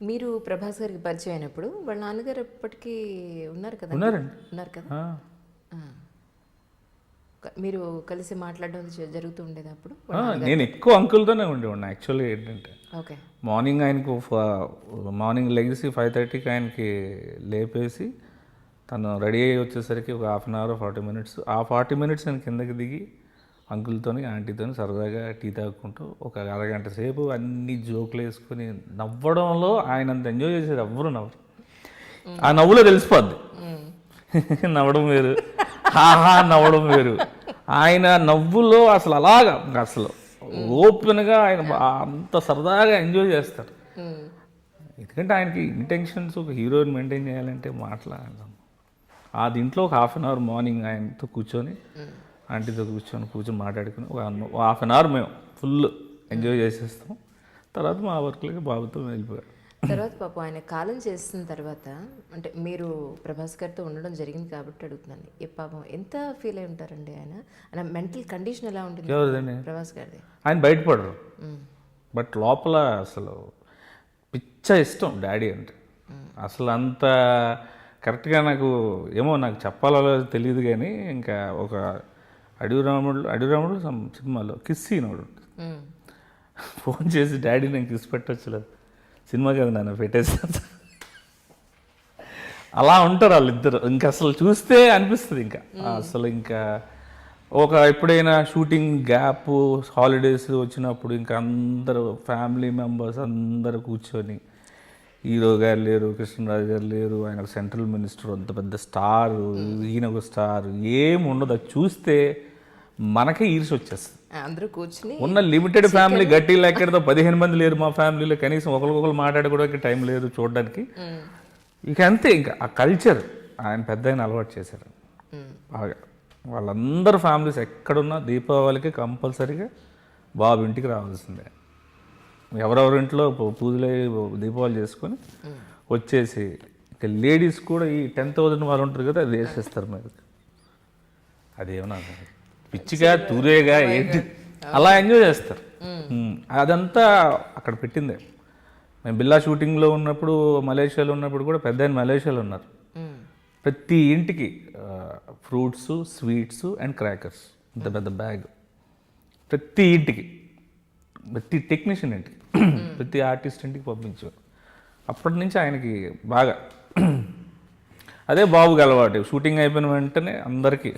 మీరు ప్రభాస్ గారికి పరిచయం అయినప్పుడు వాళ్ళ నాన్నగారు ఎప్పటికీ ఉన్నారు కదా? ఉన్నారండి. ఉన్నారు కదా? మీరు కలిసి మాట్లాడడం జరుగుతూ ఉండేది అప్పుడు? నేను ఎక్కువ అంకుల్తోనే ఉండేవాడిని. యాక్చువల్లీ ఏంటంటే ఓకే. మార్నింగ్ ఆయనకు మార్నింగ్ లెగిసి ఫైవ్ థర్టీకి ఆయనకి లేపేసి తను రెడీ అయ్యి వచ్చేసరికి ఒక half an hour forty minutes ఆ ఫార్టీ మినిట్స్ నేను కిందకి దిగి అంకుల్తోని ఆంటీతోని సరదాగా టీ తాగుకుంటూ ఒక అరగంట సేపు అన్ని జోకులు వేసుకొని నవ్వడంలో ఆయన అంత ఎంజాయ్ చేసేది ఎవ్వరు నవ్వరు. ఆ నవ్వులో తెలిసిపోద్ది. నవ్వడం వేరు. హాహా నవ్వడం వేరు. ఆయన నవ్వులో అసలు అలాగా అసలు ఓపెన్గా ఆయన అంత సరదాగా ఎంజాయ్ చేస్తారు ఎందుకంటే ఆయనకి ఇంటెన్షన్స్ ఒక హీరోని మెయింటైన్ చేయాలంటే మాట్లాడదాం ఆ దీంట్లో ఒక హాఫ్ అన్ అవర్ మార్నింగ్ ఆయనతో కూర్చొని ఆంటీతో కూర్చొని కూర్చొని మాట్లాడుకుని ఒక హాఫ్ అన్ అవర్ మేము ఫుల్ ఎంజాయ్ చేసేస్తాం. తర్వాత మా వర్క్లకి బాబుతో వెళ్ళిపోయారు. తర్వాత పాపం ఆయన కాలం చేసిన తర్వాత అంటే మీరు ప్రభాస్ గారితో ఉండడం జరిగింది కాబట్టి అడుగుతున్నాను. ఏ పాపం ఎంత ఫీల్ అయి ఉంటారండి ఆయన? ఆయన మెంటల్ కండిషన్ ఎలా ఉంటుంది ఎవరిదండి? ప్రభాస్ గారిది? ఆయన బయటపడరు. బట్ లోపల అసలు పిచ్చ ఇష్టం డాడీ అంటే. అసలు అంత కరెక్ట్గా నాకు ఏమో నాకు చెప్పాలో తెలియదు కానీ ఇంకా ఒక అడవి రాముడు అడవి రాముడు సినిమాలో కిస్ సీనోడు మ్మ్. ఫోన్ చేసి డాడీ నేను కిస్ పెట్టొచ్చులేదు. సినిమా కదా నన్ను పెట్టేసాను అలా ఉంటారు వాళ్ళిద్దరు. ఇంకా అసలు చూస్తే అనిపిస్తుంది ఇంకా. అసలు ఇంకా ఒక ఎప్పుడైనా షూటింగ్ గ్యాప్ హాలిడేస్ వచ్చినప్పుడు ఇంకా అందరూ ఫ్యామిలీ మెంబర్స్ అందరూ కూర్చొని హీరో గారు లేరు కృష్ణరాజు గారు లేరు ఆయన సెంట్రల్ మినిస్టర్ అంత పెద్ద స్టార్ ఈయన ఒక స్టార్ ఏం ఉండదు. అది చూస్తే మనకే ఈర్ష వచ్చేస్తుంది. అందరూ కూర్చుని ఉన్న లిమిటెడ్ ఫ్యామిలీ గట్టి లెక్కడతో పదిహేను మంది లేరు మా ఫ్యామిలీలో కనీసం ఒకరికొకరు మాట్లాడుకోవడానికి టైం లేదు చూడడానికి. ఇక అంతే ఇంకా ఆ కల్చర్ ఆయన పెద్ద ఆయన అలవాటు చేశారు. బాగా. వాళ్ళందరూ ఫ్యామిలీస్ ఎక్కడున్నా దీపావళికి కంపల్సరీగా బాబు ఇంటికి రావాల్సిందే. ఎవరెవరి ఇంట్లో పూజలు దీపావళి చేసుకొని వచ్చేసి ఇక లేడీస్ కూడా ఈ టెన్ థౌజండ్ వాళ్ళు ఉంటారు కదా అది వేసేస్తారు మీరు. అదేమన్నా పిచ్చిగా తూరేగా ఏంటి? అలా ఎంజాయ్ చేస్తారు. అదంతా అక్కడ పెట్టిందే. మేము బిల్లా షూటింగ్లో ఉన్నప్పుడు మలేషియాలో ఉన్నప్పుడు కూడా పెద్ద ఆయన మలేషియాలో ఉన్నారు. ప్రతి ఇంటికి ఫ్రూట్స్ స్వీట్స్ అండ్ క్రాకర్స్. ఇంత పెద్ద బ్యాగ్. ప్రతి ఇంటికి ప్రతి టెక్నీషియన్ ఇంటికి ప్రతి ఆర్టిస్ట్ ఇంటికి పంపించారు అప్పటి నుంచి ఆయనకి బాగా. అదే బాబుకి అలవాటు. షూటింగ్ అయిపోయిన వెంటనే అందరికీ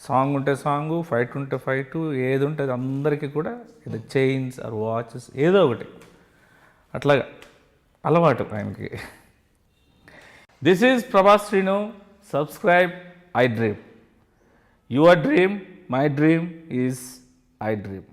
సాంగ్ ఉంటే సాంగ్ ఫైట్ ఉంటే ఫైట్ ఏది ఉంటే అది అందరికీ కూడా ఇది చైన్స్ ఆర్ వాచెస్ ఏదో ఒకటి. అట్లాగా అలవాటు ఆయనకి. This is Prabhas Srinu subscribe I dream your dream my dream is I dream